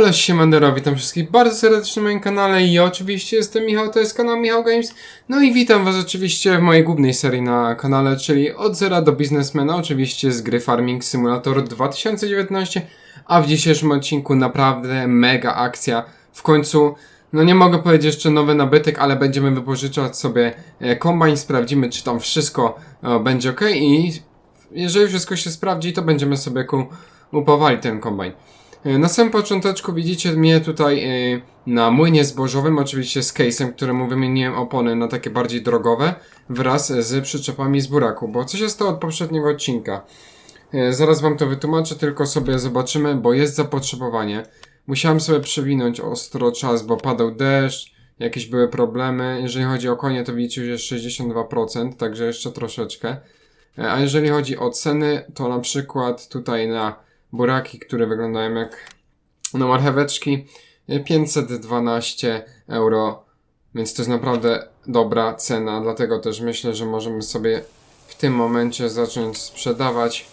Elo, siemandero, witam wszystkich bardzo serdecznie na moim kanale i oczywiście jestem Michał, to jest kanał Michał Games. No i witam was oczywiście w mojej głównej serii na kanale, czyli od zera do biznesmena, oczywiście z gry Farming Simulator 2019. A w dzisiejszym odcinku naprawdę mega akcja. W końcu, no nie mogę powiedzieć jeszcze nowy nabytek, ale będziemy wypożyczać sobie e, kombajn, sprawdzimy czy tam wszystko e, będzie ok i jeżeli wszystko się sprawdzi, to będziemy sobie ku ten kombajn. E, Na samym począteczku widzicie mnie tutaj e, na młynie zbożowym, oczywiście z case'em, któremu wymieniłem opony na takie bardziej drogowe, wraz z przyczepami z buraku, bo co się stało od poprzedniego odcinka? E, Zaraz wam to wytłumaczę, tylko sobie zobaczymy, bo jest zapotrzebowanie. Musiałem sobie przewinąć ostro czas, bo padał deszcz, jakieś były problemy. Jeżeli chodzi o konie, to widzicie, że jest 62%, także jeszcze troszeczkę. E, A jeżeli chodzi o ceny, to na przykład tutaj na buraki, które wyglądają jak no marcheweczki, e, 512 euro, więc to jest naprawdę dobra cena, dlatego też myślę, że możemy sobie w tym momencie zacząć sprzedawać.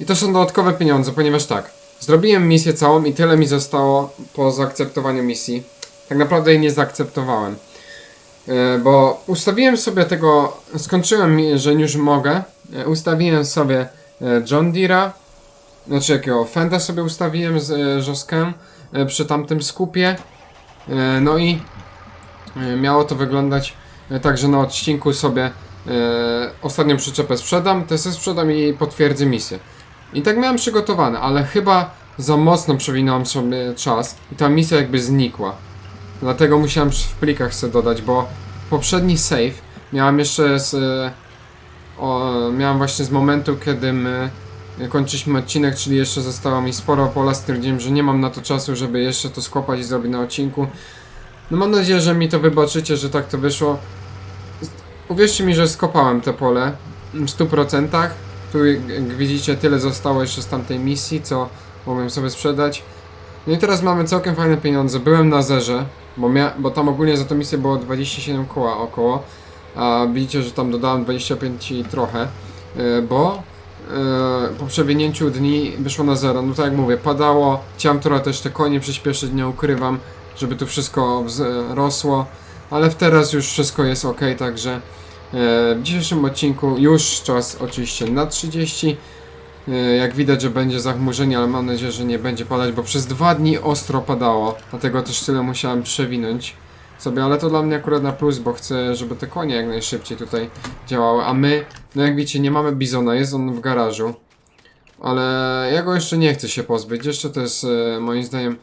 I to są dodatkowe pieniądze, ponieważ tak, zrobiłem misję całą i tyle mi zostało po zaakceptowaniu misji. Tak naprawdę jej nie zaakceptowałem. E, Bo ustawiłem sobie tego, skończyłem, że już mogę. e, Ustawiłem sobie e, John Deere'a, znaczy jakiego Fenda sobie ustawiłem z e, e, przy tamtym skupie. E, No i e, miało to wyglądać tak, że na odcinku sobie ostatnią przyczepę sprzedam, te sobie sprzedam i potwierdzę misję. I tak miałem przygotowane, ale chyba za mocno przewinąłem sobie czas i ta misja jakby znikła. Dlatego musiałem w plikach sobie dodać, bo poprzedni save miałem jeszcze z. O, miałem właśnie z momentu, kiedy my kończyliśmy odcinek, czyli jeszcze zostało mi sporo pola. Stwierdziłem, że nie mam na to czasu, żeby jeszcze to skopać i zrobić na odcinku. No mam nadzieję, że mi to wybaczycie, że tak to wyszło. Uwierzcie mi, że skopałem te pole w 100%. Tu jak widzicie tyle zostało jeszcze z tamtej misji, co mogłem sobie sprzedać. No i teraz mamy całkiem fajne pieniądze. Byłem na zerze, bo, bo tam ogólnie za tą misję było 27 koła około. A widzicie, że tam dodałem 25 i trochę, yy, bo po przewinięciu dni wyszło na zero. No tak jak mówię, padało. Chciałem trochę też te konie przyspieszyć, nie ukrywam, żeby tu wszystko rosło. Ale teraz już wszystko jest ok, także yy, w dzisiejszym odcinku już czas oczywiście na 30. Yy, Jak widać, że będzie zachmurzenie, ale mam nadzieję, że nie będzie padać, bo przez dwa dni ostro padało. Dlatego też tyle musiałem przewinąć sobie, ale to dla mnie akurat na plus, bo chcę, żeby te konie jak najszybciej tutaj działały. A my, no jak widzicie, nie mamy bizona, jest on w garażu. Ale ja go jeszcze nie chcę się pozbyć. Jeszcze to jest e, moim zdaniem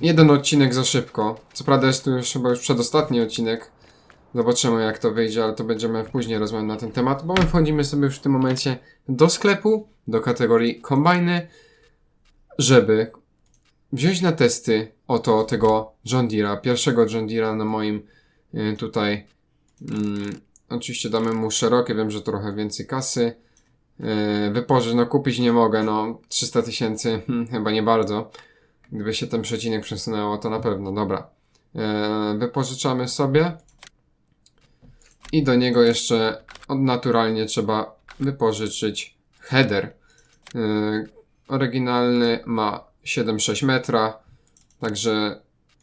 jeden odcinek za szybko. Co prawda jest tu już chyba już przedostatni odcinek. Zobaczymy jak to wyjdzie, ale to będziemy później rozmawiać na ten temat, bo my wchodzimy sobie już w tym momencie do sklepu, do kategorii kombajny, żeby wziąć na testy oto tego John Deere'a, pierwszego John Deere'a na moim y, tutaj. Mm, oczywiście damy mu szerokie, wiem, że trochę więcej kasy. Yy, wypożyć, no kupić nie mogę, no 300 tysięcy, hmm, chyba nie bardzo. Gdyby się ten przecinek przesunęło, to na pewno, dobra. Yy, wypożyczamy sobie. I do niego jeszcze naturalnie trzeba wypożyczyć header. Yy, oryginalny ma 7,6 metra, także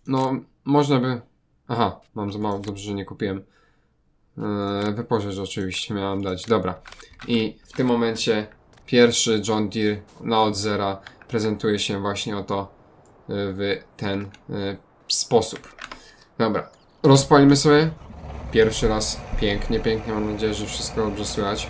no można by... Aha, mam za mało, dobrze, że nie kupiłem. Yy, wypożycz oczywiście miałem dać, dobra. I w tym momencie pierwszy John Deere na od zera prezentuje się właśnie oto yy, w ten yy, sposób. Dobra, rozpalimy sobie. Pierwszy raz pięknie, pięknie. Mam nadzieję, że wszystko dobrze słychać.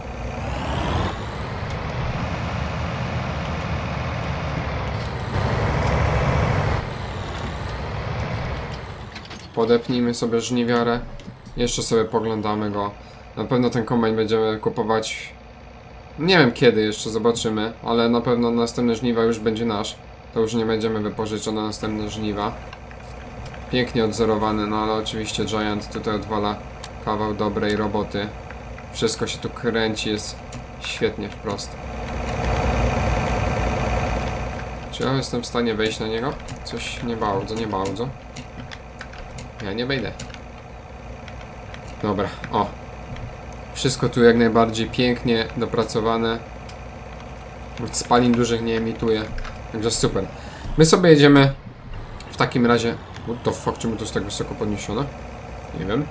Podepnijmy sobie żniwiarę. Jeszcze sobie poglądamy go. Na pewno ten kombajn będziemy kupować. Nie wiem kiedy jeszcze zobaczymy, ale na pewno następne żniwa już będzie nasz. To już nie będziemy wypożyczać na następne żniwa. Pięknie odzorowany, no ale oczywiście Giant tutaj odwala kawał dobrej roboty. Wszystko się tu kręci, jest świetnie wprost. Czy ja jestem w stanie wejść na niego? Coś nie bardzo, nie bardzo. Ja nie wejdę. Dobra, o. Wszystko tu jak najbardziej pięknie dopracowane. Spalin dużych nie emituje. Także super. My sobie jedziemy w takim razie... What the fuck, czemu to jest tak wysoko podniesione? Nie wiem.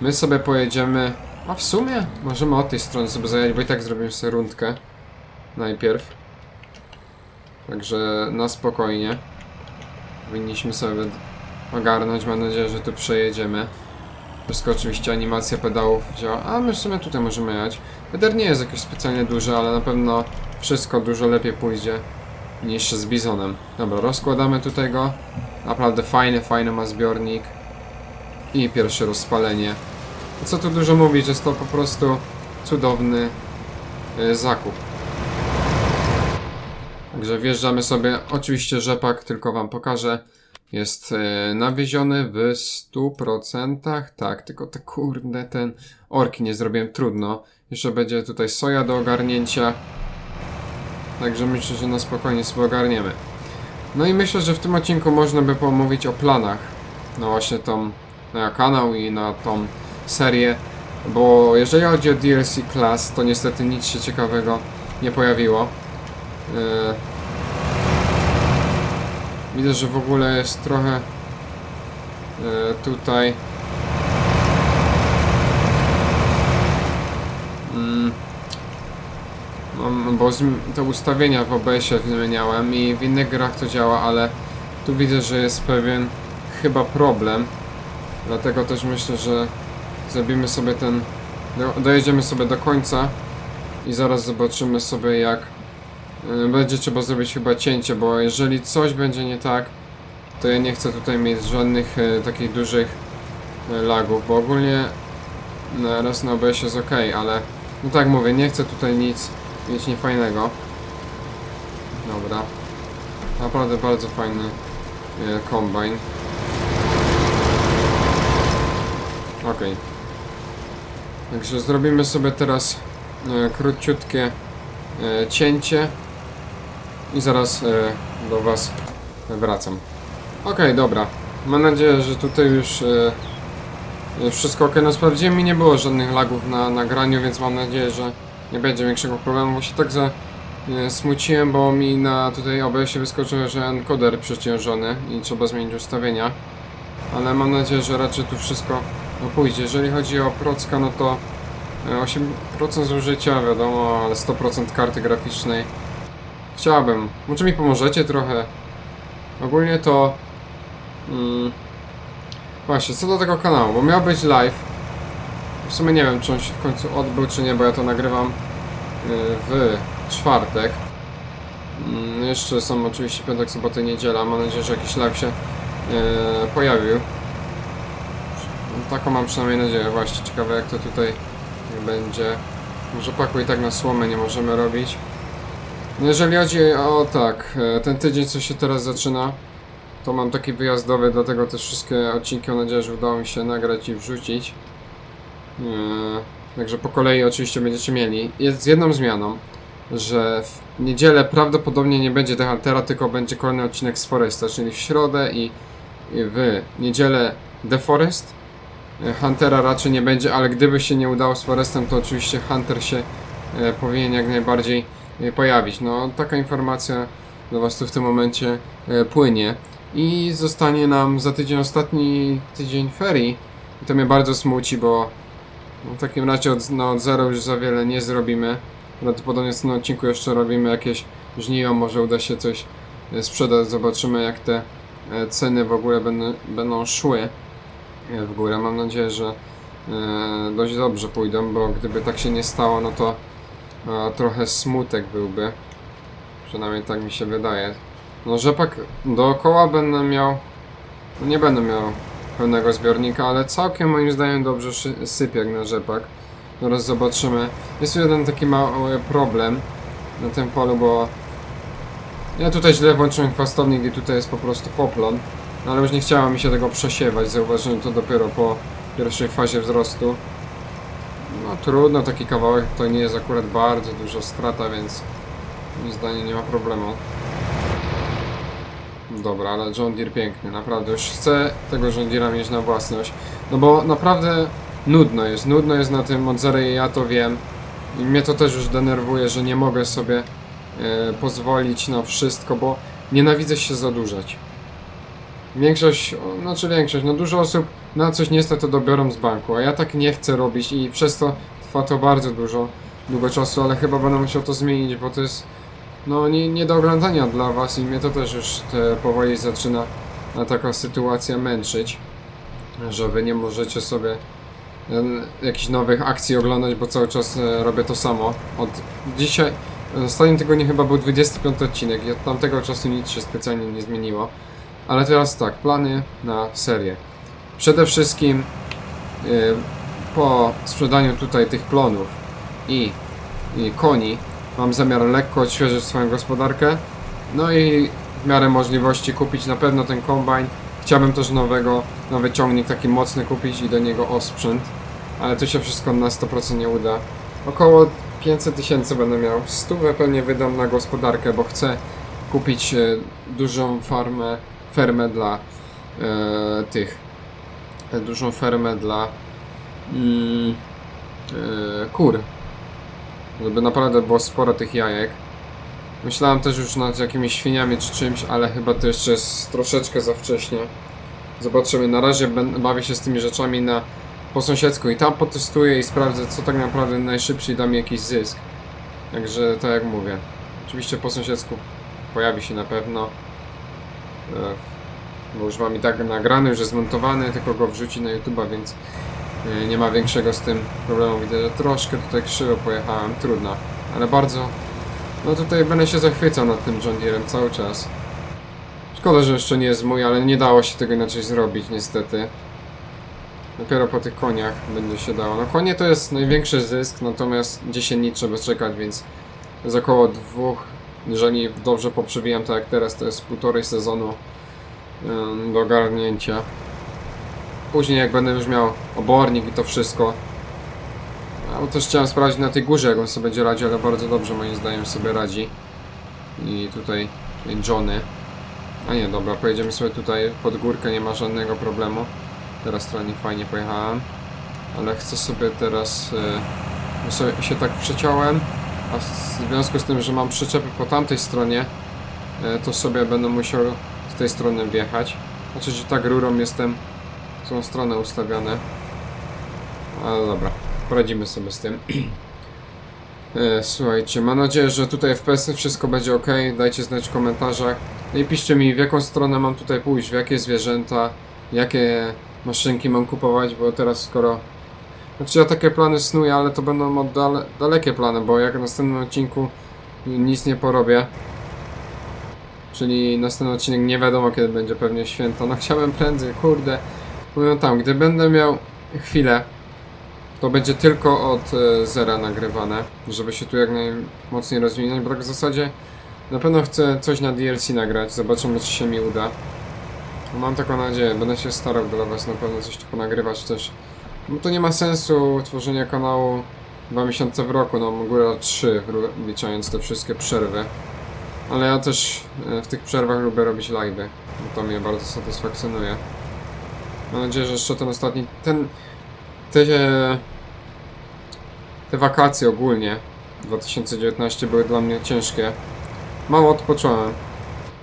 My sobie pojedziemy... A w sumie możemy od tej strony sobie zajechać, bo i tak zrobimy sobie rundkę. Najpierw. Także na spokojnie. Powinniśmy sobie ogarnąć. Mam nadzieję, że tu przejedziemy. Wszystko oczywiście animacja pedałów działa. A my w sumie tutaj możemy jechać. Weder nie jest jakoś specjalnie duży, ale na pewno wszystko dużo lepiej pójdzie niż z bizonem. Dobra, rozkładamy tutaj go. Naprawdę fajny, fajny ma zbiornik. I pierwsze rozpalenie. Co tu dużo mówić, jest to po prostu cudowny y, zakup. Także wjeżdżamy sobie. Oczywiście rzepak, tylko wam pokażę. Jest e, nawieziony w 100%. Tak, tylko te kurde, ten orki nie zrobiłem trudno. Jeszcze będzie tutaj soja do ogarnięcia. Także myślę, że na spokojnie sobie ogarniemy. No i myślę, że w tym odcinku można by pomówić o planach. Na właśnie tą na kanał i na tą serię. Bo jeżeli chodzi o DLC Class, to niestety nic się ciekawego nie pojawiło. E, Widzę, że w ogóle jest trochę e, tutaj. Mam, bo zm- te ustawienia w OBS-ie zmieniałem i w innych grach to działa, ale tu widzę, że jest pewien chyba problem. Dlatego też myślę, że zrobimy sobie ten. do- Dojedziemy sobie do końca i zaraz zobaczymy sobie jak Będzie trzeba zrobić chyba cięcie, bo jeżeli coś będzie nie tak, to ja nie chcę tutaj mieć żadnych e, takich dużych e, lagów, bo ogólnie na raz na OBS jest ok, ale no tak mówię, nie chcę tutaj nic mieć niefajnego. Dobra. Naprawdę bardzo fajny kombajn. Ok. Także zrobimy sobie teraz króciutkie cięcie i zaraz e, do Was wracam. Okej, dobra. Mam nadzieję, że tutaj już e, wszystko ok. No sprawdziłem i nie było żadnych lagów na nagraniu, więc mam nadzieję, że nie będzie większego problemu, się tak za e, smuciłem, bo mi na tutaj OBS-ie wyskoczyło, że encoder przeciążony i trzeba zmienić ustawienia. Ale mam nadzieję, że raczej tu wszystko no, pójdzie. Jeżeli chodzi o procka, no to e, 8% zużycia, wiadomo, ale 100% karty graficznej. Chciałbym. Może mi pomożecie trochę? Ogólnie to... Mm, właśnie, co do tego kanału, bo miał być live. W sumie nie wiem, czy on się w końcu odbył, czy nie, bo ja to nagrywam y, w czwartek. Mm, Jeszcze są oczywiście piątek, sobota, niedziela. Mam nadzieję, że jakiś live się y, pojawił. Taką mam przynajmniej nadzieję. Właśnie, ciekawe jak to tutaj będzie. Może paku i tak na słomę nie możemy robić. No jeżeli chodzi o tak, e, ten tydzień co się teraz zaczyna, to mam taki wyjazdowy, dlatego też wszystkie odcinki mam nadzieję, że udało mi się nagrać i wrzucić. Eee, Także po kolei oczywiście będziecie mieli. Jest z jedną zmianą, że w niedzielę prawdopodobnie nie będzie The Huntera, tylko będzie kolejny odcinek z Foresta, czyli w środę i i w niedzielę The Forest. E, Huntera raczej nie będzie, ale gdyby się nie udało z Forestem, to oczywiście Hunter się e, powinien jak najbardziej e, pojawić. No, taka informacja do Was tu w tym momencie e, płynie. I zostanie nam za tydzień ostatni tydzień ferii. I to mnie bardzo smuci, bo w takim razie od, no, od zero już za wiele nie zrobimy. Prawdopodobnie w tym odcinku jeszcze robimy jakieś żniwo, może uda się coś e, sprzedać. Zobaczymy jak te e, ceny w ogóle będą, będą szły e, w górę. Mam nadzieję, że e, dość dobrze pójdą, bo gdyby tak się nie stało, no to e, trochę smutek byłby. Przynajmniej tak mi się wydaje. No rzepak dookoła będę miał... No nie będę miał pełnego zbiornika, ale całkiem moim zdaniem dobrze sypie jak na rzepak. Zaraz zobaczymy. Jest tu jeden taki mały problem na tym polu, bo ja tutaj źle włączyłem chwastownik i tutaj jest po prostu poplon. No ale już nie chciało mi się tego przesiewać, zauważyłem to dopiero po pierwszej fazie wzrostu. No trudno, taki kawałek to nie jest akurat bardzo duża strata, więc moim zdaniem nie ma problemu. Dobra, ale John Deere piękny, naprawdę. Już chcę tego John Deere'a mieć na własność. No bo naprawdę nudno jest, nudno jest na tym i ja to wiem. I mnie to też już denerwuje, że nie mogę sobie e, pozwolić na wszystko, bo nienawidzę się zadłużać. Większość, znaczy większość, no dużo osób na coś niestety dobiorą z banku, a ja tak nie chcę robić i przez to trwa to bardzo dużo, długo czasu, ale chyba będę musiał to zmienić, bo to jest no nie, nie do oglądania dla was i mnie to też już te powoli zaczyna na taka sytuacja męczyć, że wy nie możecie sobie jakichś nowych akcji oglądać, bo cały czas e, robię to samo. Od dzisiaj, w ostatnim tygodniu chyba był 25 odcinek i od tamtego czasu nic się specjalnie nie zmieniło. Ale teraz tak, plany na serię. Przede wszystkim y, po sprzedaniu tutaj tych plonów i, i koni mam zamiar lekko odświeżyć swoją gospodarkę. No i w miarę możliwości kupić na pewno ten kombajn. Chciałbym też nowego, nowy ciągnik taki mocny kupić i do niego osprzęt. Ale to się wszystko na 100% nie uda. Około 500 tysięcy będę miał. Stówę pewnie wydam na gospodarkę, bo chcę kupić e, dużą farmę, fermę dla e, tych, dużą fermę dla mm, e, kur, żeby naprawdę było sporo tych jajek. Myślałem też już nad jakimiś świniami czy czymś, ale chyba to jeszcze jest troszeczkę za wcześnie. Zobaczymy, na razie bawię się z tymi rzeczami na po sąsiedzku i tam potestuję i sprawdzę co tak naprawdę najszybciej da mi jakiś zysk. Także tak jak mówię. Oczywiście po sąsiedzku pojawi się na pewno. Bo już mam i tak nagrany, już jest zmontowany, tylko go wrzuci na YouTube'a, więc e, nie ma większego z tym problemu. Widzę, że troszkę tutaj krzywo pojechałem, trudno, ale bardzo. No tutaj będę się zachwycał nad tym John Deerem cały czas. Szkoda, że jeszcze nie jest mój, ale nie dało się tego inaczej zrobić, niestety. Dopiero po tych koniach będzie się dało. No konie to jest największy zysk, natomiast 10 dni trzeba czekać, więc jest około dwóch, jeżeli dobrze poprzewijam tak jak teraz, to jest półtorej sezonu do ogarnięcia. Później jak będę już miał obornik i to wszystko. A bo też chciałem sprawdzić na tej górze jak on sobie będzie radził, ale bardzo dobrze moim zdaniem sobie radzi. I tutaj Johnny. A nie, dobra, pojedziemy sobie tutaj pod górkę, nie ma żadnego problemu. Teraz trochę fajnie pojechałem. Ale chcę sobie teraz... Yy, sobie się tak przeciąłem. A w związku z tym, że mam przyczepy po tamtej stronie, e, to sobie będę musiał tej strony wjechać. Znaczy, że tak rurą jestem w tą stronę ustawiony. Ale dobra, poradzimy sobie z tym. E, Słuchajcie, mam nadzieję, że tutaj FPS wszystko będzie ok. Dajcie znać w komentarzach. No i piszcie mi, w jaką stronę mam tutaj pójść, w jakie zwierzęta, jakie maszynki mam kupować, bo teraz skoro znaczy ja takie plany snuję, ale to będą dale, dalekie plany, bo jak w następnym odcinku nic nie porobię. Czyli następny odcinek nie wiadomo kiedy będzie pewnie święto. No chciałem prędzej, kurde. Mówię tam, gdy będę miał chwilę, to będzie tylko od e, zera nagrywane, żeby się tu jak najmocniej rozwinąć, bo tak w zasadzie na pewno chcę coś na DLC nagrać, zobaczymy czy się mi uda. Mam taką nadzieję, będę się starał dla was na pewno coś tu ponagrywać też. No to nie ma sensu tworzenia kanału dwa miesiące w roku, no góra trzy, wró- liczając te wszystkie przerwy. Ale ja też e, w tych przerwach lubię robić live'y, to mnie bardzo satysfakcjonuje. Mam nadzieję, że jeszcze ten ostatni, ten, te, te wakacje ogólnie 2019 były dla mnie ciężkie. Mało odpocząłem,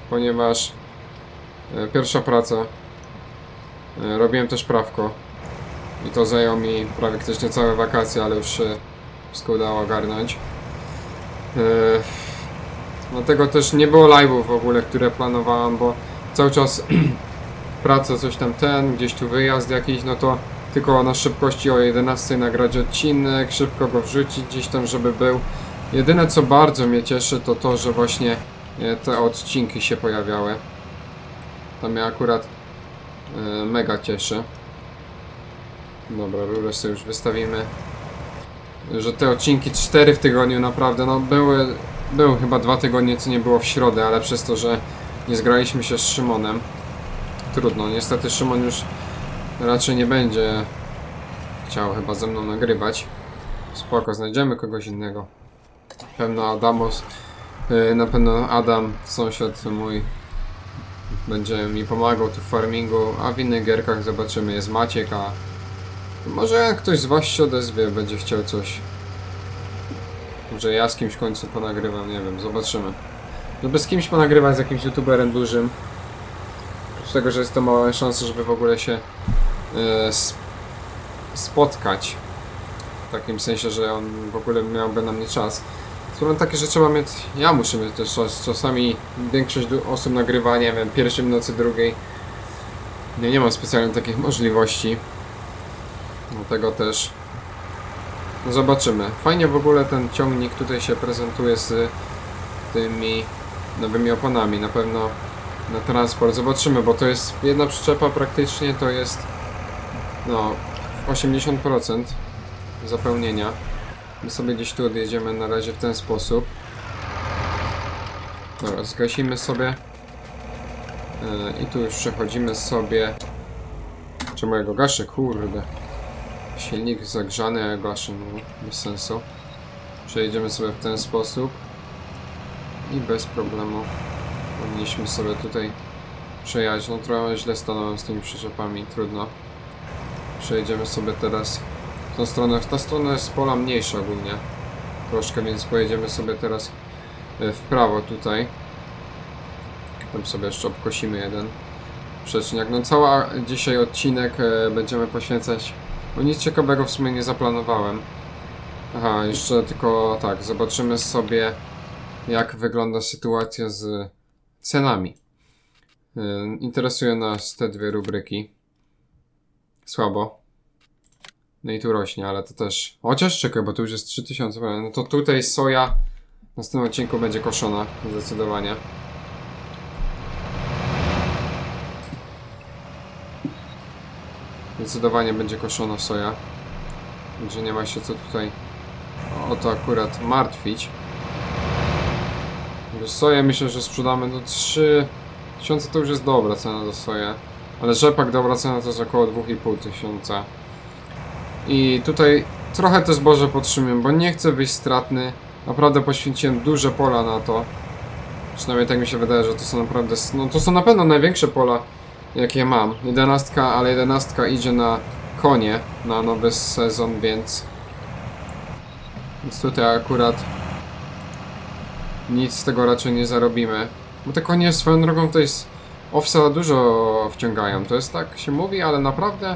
ponieważ e, pierwsza praca, e, robiłem też prawko. I to zajęło mi prawie też niecałe wakacje, ale już się wszystko udało ogarnąć. Dlatego też nie było live'ów w ogóle, które planowałem, bo cały czas praca, coś tam ten, gdzieś tu wyjazd jakiś, no to tylko na szybkości o 11 nagrać odcinek, szybko go wrzucić gdzieś tam, żeby był. Jedyne co bardzo mnie cieszy to to, że właśnie e, te odcinki się pojawiały. To mnie akurat e, mega cieszy. Dobra, rurę sobie już wystawimy. Że te odcinki 4 w tygodniu naprawdę, no były, były chyba dwa tygodnie, co nie było w środę, ale przez to, że nie zgraliśmy się z Szymonem. Trudno, niestety Szymon już raczej nie będzie chciał chyba ze mną nagrywać. Spoko, znajdziemy kogoś innego. Pewno Adamos, yy, na pewno Adam, sąsiad mój, będzie mi pomagał tu w farmingu, a w innych gierkach zobaczymy, jest Maciek, a może ktoś z was się odezwie, będzie chciał coś. Może ja z kimś w końcu ponagrywam, nie wiem, zobaczymy. żeby z kimś ponagrywać, z jakimś youtuberem dużym. Z tego, że jest to mała szansa, żeby w ogóle się e, spotkać. W takim sensie, że on w ogóle miałby na mnie czas. Są takie, że trzeba mieć. Ja muszę mieć też czas. Czasami większość osób nagrywa, nie wiem, pierwszej nocy, drugiej. Nie, nie mam specjalnie takich możliwości. Dlatego też. Zobaczymy. Fajnie w ogóle ten ciągnik tutaj się prezentuje z tymi nowymi oponami. Na pewno na transport. Zobaczymy, bo to jest jedna przyczepa praktycznie to jest no 80% zapełnienia. My sobie gdzieś tu odjedziemy na razie w ten sposób. Dobra, zgasimy sobie. Yy, I tu już przechodzimy sobie. Czemu ja go gaszę? Kurde. Silnik zagrzany, a no bez sensu. Przejedziemy sobie w ten sposób. I bez problemu powinniśmy sobie tutaj przejechać. No trochę źle stanąłem z tymi przyczepami, trudno. Przejedziemy sobie teraz w tą stronę. W ta strona jest pola mniejsza ogólnie. Troszkę, więc pojedziemy sobie teraz e, w prawo tutaj. Tam sobie jeszcze obkosimy jeden przeczniak. No cały dzisiaj odcinek e, będziemy poświęcać, bo nic ciekawego w sumie nie zaplanowałem. Aha, jeszcze tylko tak, zobaczymy sobie jak wygląda sytuacja z cenami. E, Interesują nas te dwie rubryki. Słabo. No i tu rośnie, ale to też. Chociaż czekaj, bo tu już jest 3000. No to tutaj soja w następnym odcinku będzie koszona, zdecydowanie. Zdecydowanie będzie koszona soja. Także nie ma się co tutaj o to akurat martwić. Soję myślę, że sprzedamy do 3000 to już jest dobra cena za soję. Ale rzepak dobra cena to jest około 2500 tysiąca. I tutaj trochę te zboże podtrzymuję, bo nie chcę wyjść stratny. Naprawdę poświęciłem duże pola na to. Przynajmniej tak mi się wydaje, że to są naprawdę. No to są na pewno największe pola, jakie mam. Jedenastka, ale jedenastka idzie na konie na nowy sezon, więc. Więc tutaj akurat nic z tego raczej nie zarobimy. Bo te konie swoją drogą to jest. Owsa dużo wciągają. To jest tak się mówi, ale naprawdę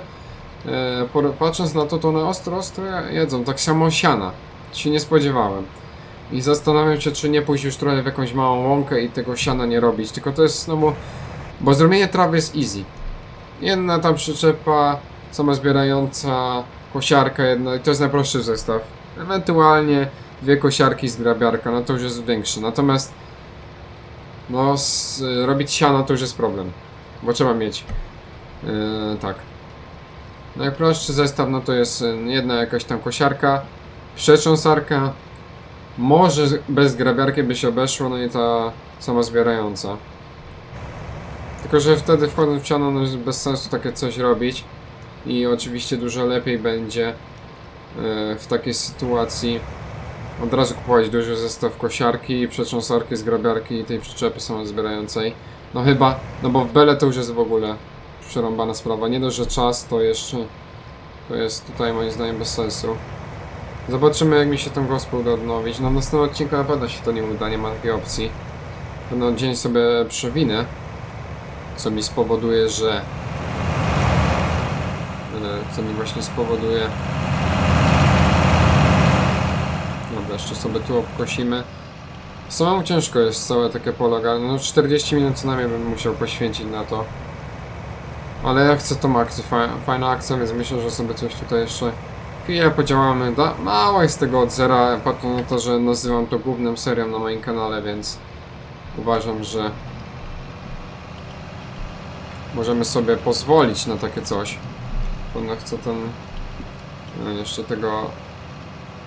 e, patrząc na to, to one ostro, ostro jedzą. Tak samo siana. Się nie spodziewałem. I zastanawiam się, czy nie pójść już trochę w jakąś małą łąkę i tego siana nie robić. Tylko to jest, no bo zrobienie trawy jest easy. Jedna tam przyczepa, sama zbierająca, kosiarka jedna i to jest najprostszy zestaw. Ewentualnie dwie kosiarki z grabiarka, no to już jest większy. Natomiast no, s- robić siano to już jest problem, bo trzeba mieć. Yy, tak. Najprostszy zestaw no to jest y, jedna jakaś tam kosiarka, przecząsarka, może z- bez grabiarki by się obeszło, no i ta sama zbierająca. Tylko, że wtedy wchodząc w siano, no jest bez sensu takie coś robić. I oczywiście dużo lepiej będzie e, w takiej sytuacji od razu kupować duży zestaw kosiarki, przecząsarki, zgrabiarki i tej przyczepy samozbierającej. No chyba, no bo w Bele to już jest w ogóle przerąbana sprawa. Nie dość, że czas, to jeszcze to jest tutaj moim zdaniem bez sensu. Zobaczymy jak mi się tą gospę uda odnowić. No w następnym odcinku na pewno się to nie uda, nie ma takiej opcji. Pewno dzień sobie przewinę, co mi spowoduje, że... e, Co mi właśnie spowoduje... Dobra, jeszcze sobie tu obkosimy. Samemu ciężko jest całe takie pole. No 40 minut co najmniej bym musiał poświęcić na to. Ale ja chcę tą akcję, fa- fajna akcja, więc myślę, że sobie coś tutaj jeszcze chwilę podziałamy. Da, mało jest tego od zera, patrząc na to, że nazywam to główną serią na moim kanale, więc uważam, że możemy sobie pozwolić na takie coś. Ponadto chcę ten e, jeszcze tego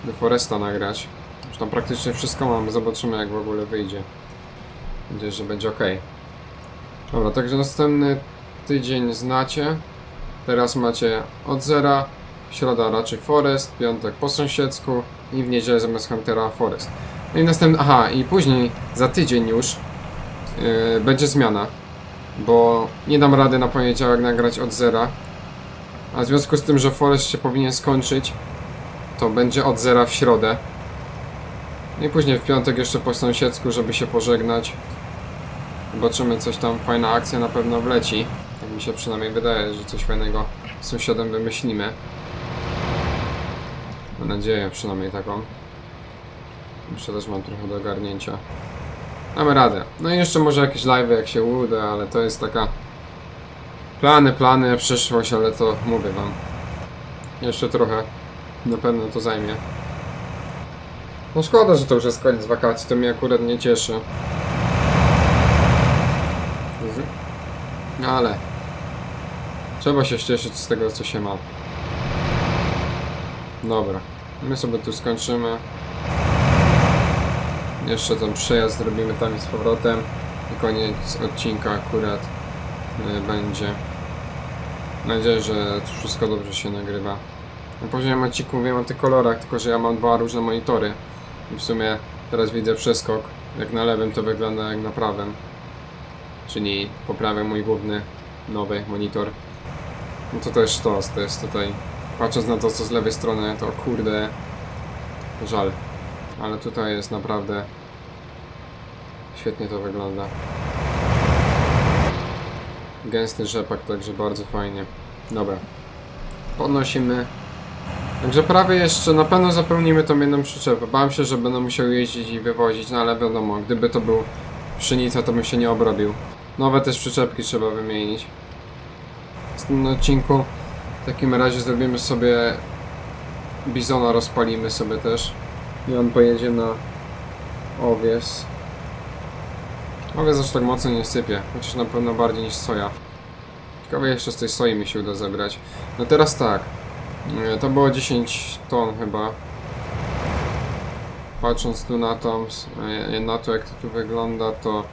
Deforesta nagrać. Już tam praktycznie wszystko mam, zobaczymy jak w ogóle wyjdzie. Nadzieję, że będzie ok. Dobra, także następny tydzień znacie. Teraz macie od zera, środa raczej Forest, piątek po sąsiedzku i w niedzielę zamiast Huntera Forest. No i następny, aha, i później za tydzień już yy, będzie zmiana, bo nie dam rady na poniedziałek nagrać od zera. A w związku z tym, że Forest się powinien skończyć, to będzie od zera w środę. No i później w piątek jeszcze po sąsiedzku, żeby się pożegnać. Zobaczymy, coś tam, fajna akcja na pewno wleci. Tak mi się przynajmniej wydaje, że coś fajnego z sąsiadem wymyślimy. Mam nadzieję przynajmniej taką. Jeszcze też mam trochę do ogarnięcia. Mamy radę. No i jeszcze może jakieś live jak się uda, ale to jest taka... Plany, plany, przyszłość, ale to mówię wam. Jeszcze trochę. Na pewno to zajmie. No szkoda, że to już jest koniec wakacji, to mnie akurat nie cieszy. Z- Ale... Trzeba się cieszyć z tego, co się ma. Dobra. My sobie tu skończymy. Jeszcze ten przejazd zrobimy tam i z powrotem. I koniec odcinka akurat y, będzie. Mam nadzieję, że wszystko dobrze się nagrywa. Na poziomie odcinku mówiłem o tych kolorach, tylko że ja mam dwa różne monitory. I w sumie teraz widzę przeskok. Jak na lewym to wygląda jak na prawym. Czyli poprawiam mój główny, nowy monitor. No to też to, to jest tutaj. Patrząc na to co z lewej strony, to kurde. Żal. Ale tutaj jest naprawdę. Świetnie to wygląda. Gęsty rzepak, także bardzo fajnie. Dobra. Podnosimy. Także prawie jeszcze na pewno zapełnimy tą jedną przyczepę. Bałem się, że będę musiał jeździć i wywozić, no ale wiadomo, gdyby to był pszenica, to bym się nie obrobił. Nowe też przyczepki trzeba wymienić. W tym odcinku w takim razie zrobimy sobie bizona, rozpalimy sobie też. I on pojedzie na owies. Owies aż tak mocno nie sypie, chociaż na pewno bardziej niż soja. Ciekawe jeszcze z tej soi mi się uda zebrać. No teraz tak. E, To było 10 ton chyba. Patrząc tu na to, e, na to jak to tu wygląda, to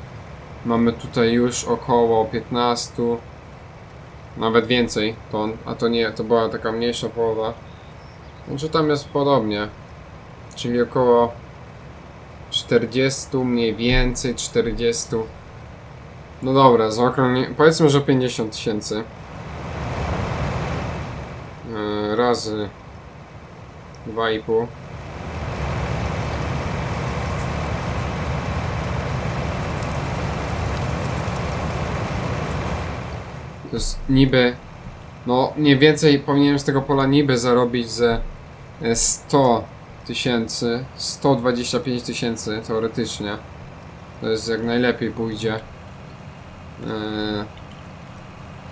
mamy tutaj już około 15, nawet więcej ton, a to nie, to była taka mniejsza połowa. Także tam jest podobnie, czyli około 40, mniej więcej 40. No dobra, zaokrągnie, powiedzmy, że 50 tysięcy. Yy, razy 2,5. To jest niby. No, mniej więcej powinienem z tego pola niby zarobić ze e, 100 tysięcy, 125 tysięcy teoretycznie. To jest jak najlepiej pójdzie. Yy,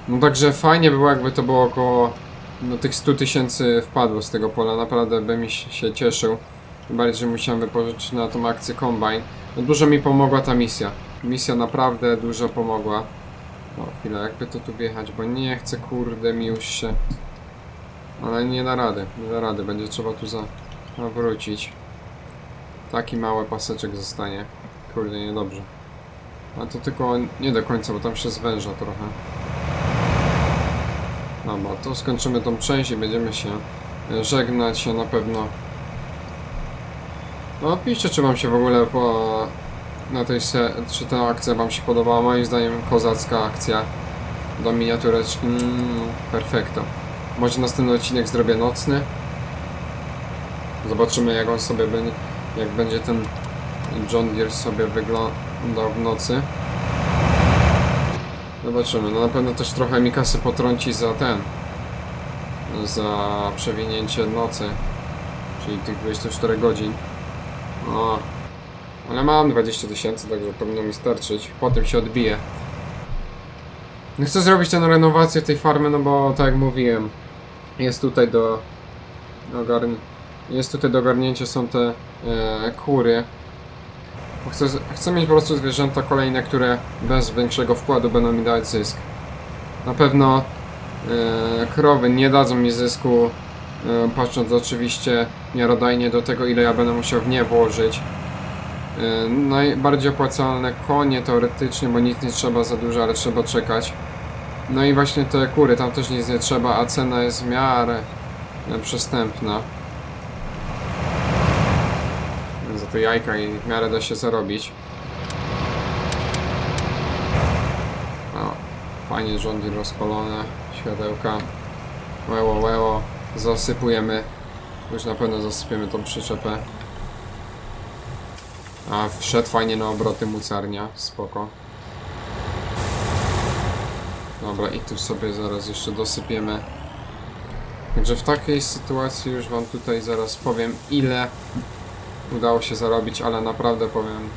No także fajnie by było jakby to było około no tych 100 tysięcy wpadło z tego pola, naprawdę bym się cieszył. Tym bardziej, że musiałem wypożyczyć na tą akcję Combine. No dużo mi pomogła ta misja. Misja naprawdę dużo pomogła. O, chwilę, jakby to tu wjechać, bo nie chcę, kurde, mi już się... Ale nie da rady, nie da rady, będzie trzeba tu za... wrócić. Taki mały paseczek zostanie. Kurde, niedobrze. A to tylko nie do końca, bo tam się zwęża trochę. Dobra, to skończymy tą część i będziemy się e, żegnać się na pewno. No piszcie, czy wam się w ogóle po... na tej se... czy ta akcja wam się podobała. Moim zdaniem kozacka akcja do miniatureczki. Mm, perfekto. Może następny odcinek zrobię nocny. Zobaczymy jak on sobie będzie, jak będzie ten John Deere sobie wyglądał w nocy. Zobaczymy. No na pewno też trochę mi kasy potrąci za ten. Za przewinięcie nocy. Czyli tych 24 godzin. O. Ale mam 20 tysięcy, także powinno mi starczyć. Potem się odbije. No chcę zrobić tę renowację tej farmy, no bo tak jak mówiłem, jest tutaj do ogarn... jest tutaj do ogarnięcia są te e, kury. Chcę, chcę mieć po prostu zwierzęta kolejne, które bez większego wkładu będą mi dawać zysk. Na pewno e, krowy nie dadzą mi zysku, e, patrząc oczywiście miarodajnie do tego, ile ja będę musiał w nie włożyć. E, najbardziej opłacalne konie teoretycznie, bo nic nie trzeba za dużo, ale trzeba czekać. No i właśnie te kury, tam też nic nie trzeba, a cena jest w miarę e, przystępna. Te jajka i w miarę da się zarobić. O, fajnie rządy rozpalone, światełka. Łeło, łeło. Zasypujemy. Już na pewno zasypiemy tą przyczepę. A wszedł fajnie na obroty mucarnia, spoko. Dobra, i tu sobie zaraz jeszcze dosypiemy. Także w takiej sytuacji już wam tutaj zaraz powiem ile udało się zarobić, ale naprawdę powiem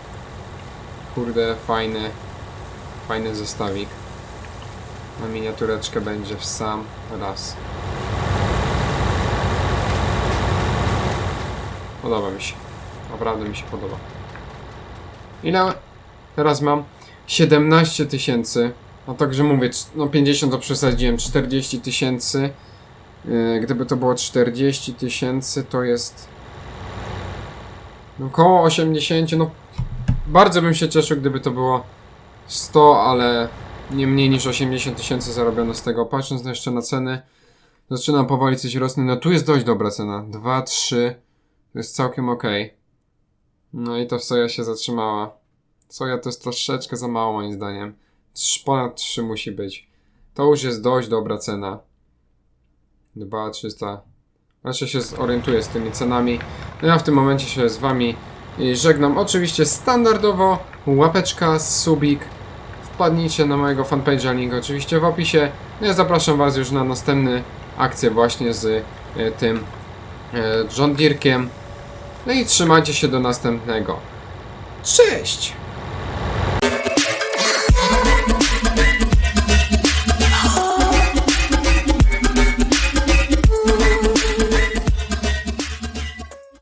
kurde fajny fajny zestawik. Na miniatureczkę będzie w sam raz. Podoba mi się. Naprawdę mi się podoba. Ile teraz mam? 17 tysięcy. No także mówię, no 50 to przesadziłem, 40 tysięcy. Yy, Gdyby to było 40 tysięcy, to jest no około 80, no bardzo bym się cieszył, gdyby to było 100, ale nie mniej niż 80 tysięcy zarobiono z tego. Patrząc jeszcze na ceny, zaczynam powoli coś rosnąć. No tu jest dość dobra cena. 2, 3, to jest całkiem ok. No i to soja się zatrzymała. Soja to jest troszeczkę za mało moim zdaniem. Ponad 3 musi być. To już jest dość dobra cena. 2, 300. Raczej się zorientuję z tymi cenami. Ja w tym momencie się z wami żegnam. Oczywiście standardowo łapeczka, subik. Wpadnijcie na mojego fanpage'a, link oczywiście w opisie. No ja zapraszam was już na następny akcję właśnie z y, tym y, John Deerekiem. No i trzymajcie się do następnego. Cześć!